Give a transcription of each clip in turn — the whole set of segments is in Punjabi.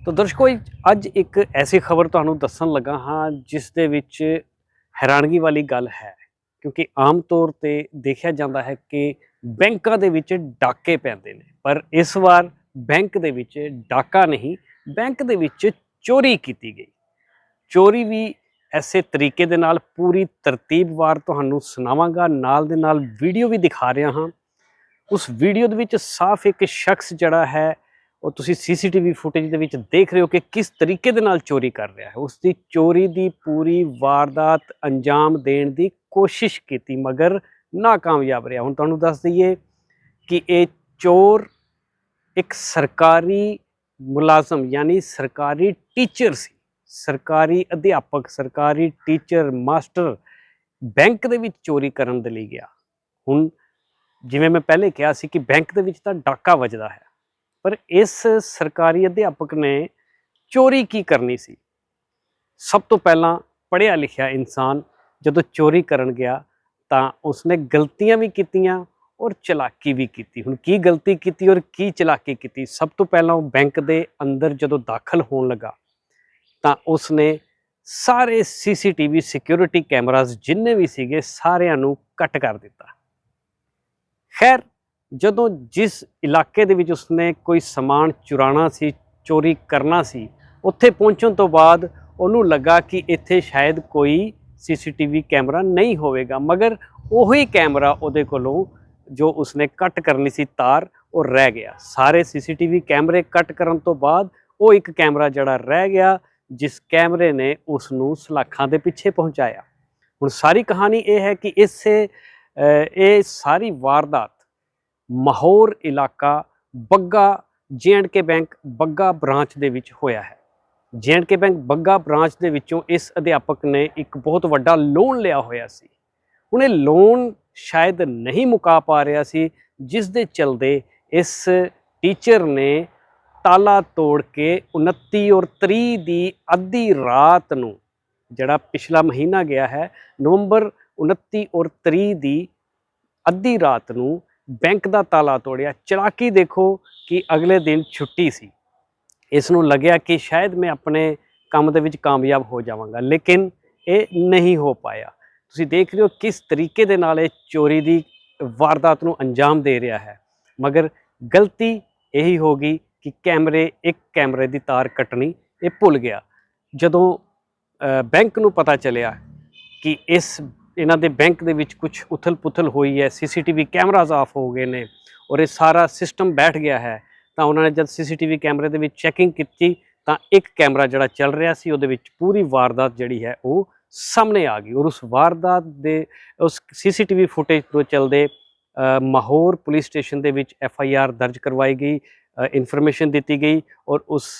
ਤਾਂ ਦਰਸ਼ਕੋ ਅੱਜ ਇੱਕ ਐਸੀ ਖਬਰ ਤੁਹਾਨੂੰ ਦੱਸਣ ਲੱਗਾ ਹਾਂ, ਜਿਸ ਦੇ ਵਿੱਚ ਹੈਰਾਨਗੀ ਵਾਲੀ ਗੱਲ ਹੈ। ਕਿਉਂਕਿ ਆਮ ਤੌਰ ਤੇ ਦੇਖਿਆ ਜਾਂਦਾ ਹੈ ਕਿ ਬੈਂਕਾਂ ਦੇ ਵਿੱਚ ਡਾਕੇ ਪੈਂਦੇ ਨੇ, ਪਰ ਇਸ ਵਾਰ ਬੈਂਕ ਦੇ ਵਿੱਚ ਡਾਕਾ ਨਹੀਂ, ਬੈਂਕ ਦੇ ਵਿੱਚ ਚੋਰੀ ਕੀਤੀ ਗਈ। ਚੋਰੀ ਵੀ ਐਸੇ ਤਰੀਕੇ ਦੇ ਨਾਲ ਪੂਰੀ ਤਰਤੀਬਵਾਰ ਤੁਹਾਨੂੰ ਸੁਣਾਵਾਂਗਾ, ਨਾਲ ਦੇ ਨਾਲ ਵੀਡੀਓ ਵੀ ਦਿਖਾ ਰਿਹਾ ਹਾਂ। ਉਸ ਵੀਡੀਓ ਦੇ ਵਿੱਚ ਸਾਫ਼ ਇੱਕ ਸ਼ਖਸ ਜਿਹੜਾ ਹੈ ਉਹ ਤੁਸੀਂ ਸੀਸੀਟੀਵੀ ਫੁਟੇਜ ਦੇ ਵਿੱਚ ਦੇਖ ਰਹੇ ਹੋ ਕਿ ਕਿਸ ਤਰੀਕੇ ਦੇ ਨਾਲ ਚੋਰੀ ਕਰ ਰਿਹਾ ਹੈ। ਉਸ ਦੀ ਚੋਰੀ ਦੀ ਪੂਰੀ ਵਾਰਦਾਤ ਅੰਜਾਮ ਦੇਣ ਦੀ ਕੋਸ਼ਿਸ਼ ਕੀਤੀ, ਮਗਰ ਨਾਕਾਮਯਾਬ ਰਿਹਾ। ਹੁਣ ਤੁਹਾਨੂੰ ਦੱਸ ਦਈਏ ਕਿ ਇਹ ਚੋਰ ਇੱਕ ਸਰਕਾਰੀ ਮੁਲਾਜ਼ਮ, ਯਾਨੀ ਸਰਕਾਰੀ ਟੀਚਰ ਸੀ। ਸਰਕਾਰੀ ਅਧਿਆਪਕ, ਸਰਕਾਰੀ ਟੀਚਰ, ਮਾਸਟਰ ਬੈਂਕ ਦੇ ਵਿੱਚ ਚੋਰੀ ਕਰਨ ਦੇ ਲਈ ਗਿਆ। ਹੁਣ ਜਿਵੇਂ ਮੈਂ ਪਹਿਲੇ ਕਿਹਾ ਸੀ ਕਿ ਬੈਂਕ ਦੇ ਵਿੱਚ ਤਾਂ ਡਾਕਾ ਵੱਜਦਾ ਹੈ। ਪਰ ਇਸ ਸਰਕਾਰੀ ਅਧਿਆਪਕ ਨੇ ਚੋਰੀ ਕੀ ਕਰਨੀ ਸੀ? ਸਭ ਤੋਂ ਪਹਿਲਾਂ ਪੜ੍ਹਿਆ ਲਿਖਿਆ ਇਨਸਾਨ ਜਦੋਂ ਚੋਰੀ ਕਰਨ ਗਿਆ ਤਾਂ ਉਸਨੇ ਗਲਤੀਆਂ ਵੀ ਕੀਤੀਆਂ ਔਰ ਚਲਾਕੀ ਵੀ ਕੀਤੀ। ਹੁਣ ਕੀ ਗਲਤੀ ਕੀਤੀ ਔਰ ਕੀ ਚਲਾਕੀ ਕੀਤੀ? ਸਭ ਤੋਂ ਪਹਿਲਾਂ ਉਹ ਬੈਂਕ ਦੇ ਅੰਦਰ ਜਦੋਂ ਦਾਖਲ ਹੋਣ ਲੱਗਾ ਤਾਂ ਉਸਨੇ ਸਾਰੇ ਸੀਸੀਟੀਵੀ ਸਿਕਿਉਰਿਟੀ ਕੈਮਰਾਜ਼ ਜਿੰਨੇ ਵੀ ਸੀਗੇ ਸਾਰਿਆਂ ਨੂੰ ਕੱਟ ਕਰ ਦਿੱਤਾ। ਖੈਰ ਜਦੋਂ ਜਿਸ ਇਲਾਕੇ ਦੇ ਵਿੱਚ ਉਸਨੇ ਕੋਈ ਸਮਾਨ ਚੁਰਾਣਾ ਸੀ, ਚੋਰੀ ਕਰਨਾ ਸੀ, ਉੱਥੇ ਪਹੁੰਚਣ ਤੋਂ ਬਾਅਦ ਉਹਨੂੰ ਲੱਗਾ ਕਿ ਇੱਥੇ ਸ਼ਾਇਦ ਕੋਈ ਸੀਸੀਟੀਵੀ ਕੈਮਰਾ ਨਹੀਂ ਹੋਵੇਗਾ। ਮਗਰ ਉਹੀ ਕੈਮਰਾ ਉਹਦੇ ਕੋਲੋਂ ਜੋ ਉਸਨੇ ਕੱਟ ਕਰਨੀ ਸੀ ਤਾਰ, ਉਹ ਰਹਿ ਗਿਆ। ਸਾਰੇ ਸੀਸੀਟੀਵੀ ਕੈਮਰੇ ਕੱਟ ਕਰਨ ਤੋਂ ਬਾਅਦ ਉਹ ਇੱਕ ਕੈਮਰਾ ਜਿਹੜਾ ਰਹਿ ਗਿਆ, ਜਿਸ ਕੈਮਰੇ ਨੇ ਉਸ ਨੂੰ ਸਲਾਖਾਂ ਦੇ ਪਿੱਛੇ ਪਹੁੰਚਾਇਆ। ਹੁਣ ਸਾਰੀ ਕਹਾਣੀ ਇਹ ਹੈ ਕਿ ਇਸੇ ਇਹ ਸਾਰੀ ਵਾਰਦਾਤ ਮਾਹੌਰ ਇਲਾਕਾ ਬੱਗਾ ਕੇ ਬੈਂਕ ਬੱਗਾ ਬ੍ਰਾਂਚ ਦੇ ਵਿੱਚ ਹੋਇਆ ਹੈ। ਕੇ ਬੈਂਕ ਬੱਗਾ ਬ੍ਰਾਂਚ ਦੇ ਵਿੱਚੋਂ ਇਸ ਅਧਿਆਪਕ ਨੇ ਇੱਕ ਬਹੁਤ ਵੱਡਾ ਲੋਨ ਲਿਆ ਹੋਇਆ ਸੀ। ਹੁਣ ਇਹ ਲੋਨ ਸ਼ਾਇਦ ਨਹੀਂ ਮੁਕਾ ਪਾ ਰਿਹਾ ਸੀ, ਜਿਸ ਦੇ ਚਲਦੇ ਇਸ ਟੀਚਰ ਨੇ ਤਾਲਾ ਤੋੜ ਕੇ 29 ਔਰ 30 ਦੀ ਅੱਧੀ ਰਾਤ ਨੂੰ, ਜਿਹੜਾ ਪਿਛਲਾ ਮਹੀਨਾ ਗਿਆ ਹੈ, ਨਵੰਬਰ 29 ਔਰ 30 ਦੀ ਅੱਧੀ ਰਾਤ ਨੂੰ ਬੈਂਕ ਦਾ ਤਾਲਾ ਤੋੜਿਆ। ਚਲਾਕੀ ਦੇਖੋ ਕਿ ਅਗਲੇ ਦਿਨ ਛੁੱਟੀ ਸੀ। ਇਸ ਨੂੰ ਲੱਗਿਆ ਕਿ ਸ਼ਾਇਦ ਮੈਂ ਆਪਣੇ ਕੰਮ ਦੇ ਵਿੱਚ ਕਾਮਯਾਬ ਹੋ ਜਾਵਾਂਗਾ, ਲੇਕਿਨ ਇਹ ਨਹੀਂ ਹੋ ਪਾਇਆ। ਤੁਸੀਂ ਦੇਖ ਰਹੇ ਹੋ ਕਿਸ ਤਰੀਕੇ ਦੇ ਨਾਲ ਇਹ ਚੋਰੀ ਦੀ ਵਾਰਦਾਤ ਨੂੰ ਅੰਜਾਮ ਦੇ ਰਿਹਾ ਹੈ। ਮਗਰ ਗਲਤੀ ਇਹੀ ਹੋ ਗਈ ਕਿ ਕੈਮਰੇ, ਇੱਕ ਕੈਮਰੇ ਦੀ ਤਾਰ ਕੱਟਣੀ, ਇਹ ਭੁੱਲ ਗਿਆ। ਜਦੋਂ ਬੈਂਕ ਨੂੰ ਪਤਾ ਚੱਲਿਆ ਕਿ ਇਸ ਇਹਨਾਂ ਦੇ ਬੈਂਕ ਦੇ ਵਿੱਚ ਕੁਝ ਉਥਲ-ਪੁਥਲ ਹੋਈ ਹੈ, ਸੀਸੀਟੀਵੀ ਕੈਮਰਾਜ਼ ਆਫ ਹੋ ਗਏ ਨੇ ਔਰ ਇਹ ਸਾਰਾ ਸਿਸਟਮ ਬੈਠ ਗਿਆ ਹੈ, ਤਾਂ ਉਹਨਾਂ ਨੇ ਜਦ ਸੀਸੀਟੀਵੀ ਕੈਮਰੇ ਦੇ ਵਿੱਚ ਚੈਕਿੰਗ ਕੀਤੀ, ਤਾਂ ਇੱਕ ਕੈਮਰਾ ਜਿਹੜਾ ਚੱਲ ਰਿਹਾ ਸੀ, ਉਹਦੇ ਵਿੱਚ ਪੂਰੀ ਵਾਰਦਾਤ ਜਿਹੜੀ ਹੈ, ਉਹ ਸਾਹਮਣੇ ਆ ਗਈ ਔਰ ਉਸ ਵਾਰਦਾਤ ਦੇ, ਉਸ ਸੀਸੀਟੀਵੀ ਫੁਟੇਜ ਤੋਂ ਚੱਲਦੇ ਮਾਹੌਰ ਪੁਲਿਸ ਸਟੇਸ਼ਨ ਦੇ ਵਿੱਚ ਐਫ ਆਈ ਆਰ ਦਰਜ ਕਰਵਾਈ ਗਈ ਇਨਫੋਰਮੇਸ਼ਨ ਦਿੱਤੀ ਗਈ ਔਰ ਉਸ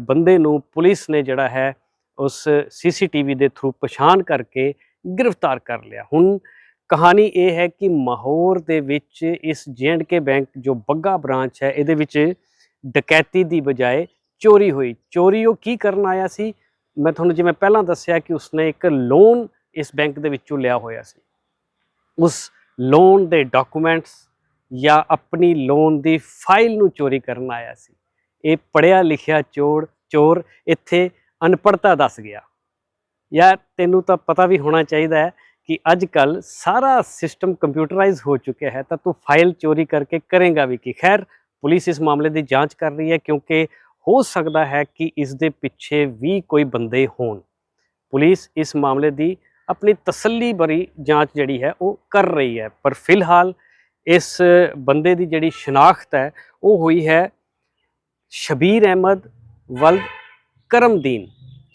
ਬੰਦੇ ਨੂੰ ਪੁਲਿਸ ਨੇ ਜਿਹੜਾ ਹੈ, ਉਸ ਸੀਸੀਟੀਵੀ ਦੇ ਥਰੂ ਪਛਾਣ ਕਰਕੇ ਗ੍ਰਿਫਤਾਰ ਕਰ ਲਿਆ। ਹੁਣ ਕਹਾਣੀ ਇਹ ਹੈ ਕਿ ਮਾਹੌਰ ਦੇ ਵਿੱਚ ਇਸ ਕੇ ਬੈਂਕ ਜੋ ਬੱਗਾ ਬ੍ਰਾਂਚ ਹੈ, ਇਹਦੇ ਵਿੱਚ ਡਕੈਤੀ ਦੀ ਬਜਾਏ ਚੋਰੀ ਹੋਈ। ਚੋਰੀ ਉਹ ਕੀ ਕਰਨ ਆਇਆ ਸੀ? ਮੈਂ ਤੁਹਾਨੂੰ ਜਿਵੇਂ ਪਹਿਲਾਂ ਦੱਸਿਆ ਕਿ ਉਸਨੇ ਇੱਕ ਲੋਨ ਇਸ ਬੈਂਕ ਦੇ ਵਿੱਚੋਂ ਲਿਆ ਹੋਇਆ ਸੀ। ਉਸ ਲੋਨ ਦੇ ਡਾਕੂਮੈਂਟਸ ਜਾਂ ਆਪਣੀ ਲੋਨ ਦੀ ਫਾਈਲ ਨੂੰ ਚੋਰੀ ਕਰਨ ਆਇਆ ਸੀ। ਇਹ ਪੜਿਆ ਲਿਖਿਆ ਚੋਰ ਚੋਰ ਇੱਥੇ ਅਨਪੜਤਾ ਦੱਸ ਗਿਆ। ਯਾਰ ਤੈਨੂੰ ਤਾਂ ਪਤਾ ਵੀ ਹੋਣਾ ਚਾਹੀਦਾ ਹੈ ਕਿ ਅੱਜ ਕੱਲ ਸਾਰਾ ਸਿਸਟਮ ਕੰਪਿਊਟਰਾਈਜ਼ ਹੋ ਚੁੱਕਿਆ ਹੈ, ਤਾਂ ਤੂੰ ਫਾਈਲ ਚੋਰੀ ਕਰਕੇ ਕਰੇਗਾ ਵੀ ਕੀ? ਖੈਰ, ਪੁਲਿਸ ਇਸ ਮਾਮਲੇ ਦੀ ਜਾਂਚ ਕਰ ਰਹੀ ਹੈ ਕਿਉਂਕਿ ਹੋ ਸਕਦਾ ਹੈ ਕਿ ਇਸ ਦੇ ਪਿੱਛੇ ਵੀ ਕੋਈ ਬੰਦੇ ਹੋਣ। ਪੁਲਿਸ ਇਸ ਮਾਮਲੇ ਦੀ ਆਪਣੀ ਤਸੱਲੀ ਭਰੀ ਜਾਂਚ ਜਿਹੜੀ ਹੈ ਉਹ ਕਰ ਰਹੀ ਹੈ। ਪਰ ਫਿਲਹਾਲ ਇਸ ਬੰਦੇ ਦੀ ਜਿਹੜੀ ਸ਼ਨਾਖਤ ਹੈ, ਉਹ ਹੋਈ ਹੈ ਸ਼ਬੀਰ ਅਹਿਮਦ ਵਲਦ ਕਰਮਦੀਨ।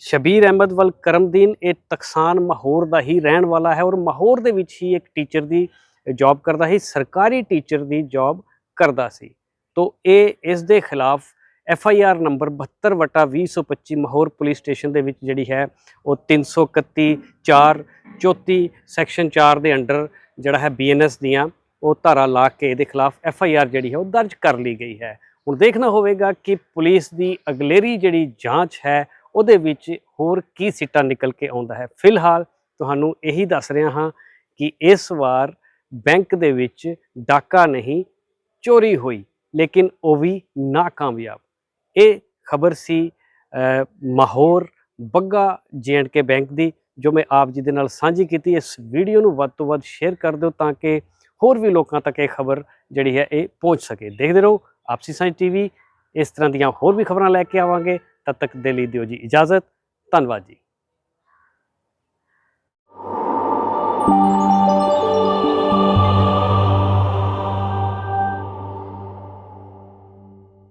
ਸ਼ਬੀਰ ਅਹਿਮਦ ਵਲ ਕਰਮਦੀਨ, ਇਹ ਤਕਸਾਨ ਮਾਹੌਰ ਦਾ ਹੀ ਰਹਿਣ ਵਾਲਾ ਹੈ ਔਰ ਮਾਹੌਰ ਦੇ ਵਿੱਚ ਹੀ ਇੱਕ ਟੀਚਰ ਦੀ ਜੌਬ ਕਰਦਾ ਸੀ, ਸਰਕਾਰੀ ਟੀਚਰ ਦੀ ਜੌਬ ਕਰਦਾ ਸੀ। ਤੋਂ ਇਹ, ਇਸ ਦੇ ਖਿਲਾਫ ਐਫ ਆਈ ਆਰ ਨੰਬਰ 72 ਵਟਾ 2025 ਮਾਹੌਰ ਪੁਲਿਸ ਸਟੇਸ਼ਨ ਦੇ ਵਿੱਚ ਜਿਹੜੀ ਹੈ, ਉਹ 331 4 34 ਸੈਕਸ਼ਨ 4 ਦੇ ਅੰਡਰ ਜਿਹੜਾ ਹੈ ਬੀਐਨਐਸ ਦੀਆਂ ਉਹ ਧਾਰਾ ਲਾ ਕੇ ਇਹਦੇ ਖਿਲਾਫ ਐਫ ਆਈ ਆਰ ਜਿਹੜੀ ਹੈ, ਉਹ ਦਰਜ ਕਰ ਲਈ ਗਈ ਹੈ। ਹੁਣ ਦੇਖਣਾ ਹੋਵੇਗਾ ਕਿ ਪੁਲਿਸ ਦੀ ਅਗਲੇਰੀ ਜਿਹੜੀ ਜਾਂਚ ਹੈ ਉਹਦੇ ਵਿੱਚ ਹੋਰ ਕੀ ਸਿੱਟਾ ਨਿਕਲ ਕੇ ਆਉਂਦਾ ਹੈ? ਫਿਲਹਾਲ ਤੁਹਾਨੂੰ ਇਹੀ ਦੱਸ ਰਿਹਾ ਹਾਂ ਕਿ ਇਸ ਵਾਰ ਬੈਂਕ ਦੇ ਵਿੱਚ ਡਾਕਾ ਨਹੀਂ, ਚੋਰੀ ਹੋਈ, ਲੇਕਿਨ ਉਹ ਵੀ ਨਾਕਾਮਯਾਬ। ਇਹ ਖਬਰ ਸੀ ਮਾਹੌਰ ਬੱਗਾ ਕੇ ਬੈਂਕ ਦੀ, ਜੋ ਮੈਂ ਆਪ ਜੀ ਦੇ ਨਾਲ ਸਾਂਝੀ ਕੀਤੀ। ਇਸ ਵੀਡੀਓ ਨੂੰ ਵੱਧ ਤੋਂ ਵੱਧ ਸ਼ੇਅਰ ਕਰ ਦਿਓ ਤਾਂ ਕਿ ਹੋਰ ਵੀ ਲੋਕਾਂ ਤੱਕ ਇਹ ਖਬਰ ਜਿਹੜੀ ਹੈ ਇਹ ਪਹੁੰਚ ਸਕੇ। ਦੇਖਦੇ ਰਹੋ, ਆਪਸੀ ਸਾਂਝ ਟੀਵੀ, ਇਸ ਤਰ੍ਹਾਂ ਦੀਆਂ ਹੋਰ ਵੀ ਖਬਰਾਂ ਲੈ ਕੇ ਆਵਾਂਗੇ। ਤਦ ਤੱਕ ਦੇ ਲਈ ਦਿਓ ਜੀ ਇਜਾਜ਼ਤ। ਧੰਨਵਾਦ ਜੀ।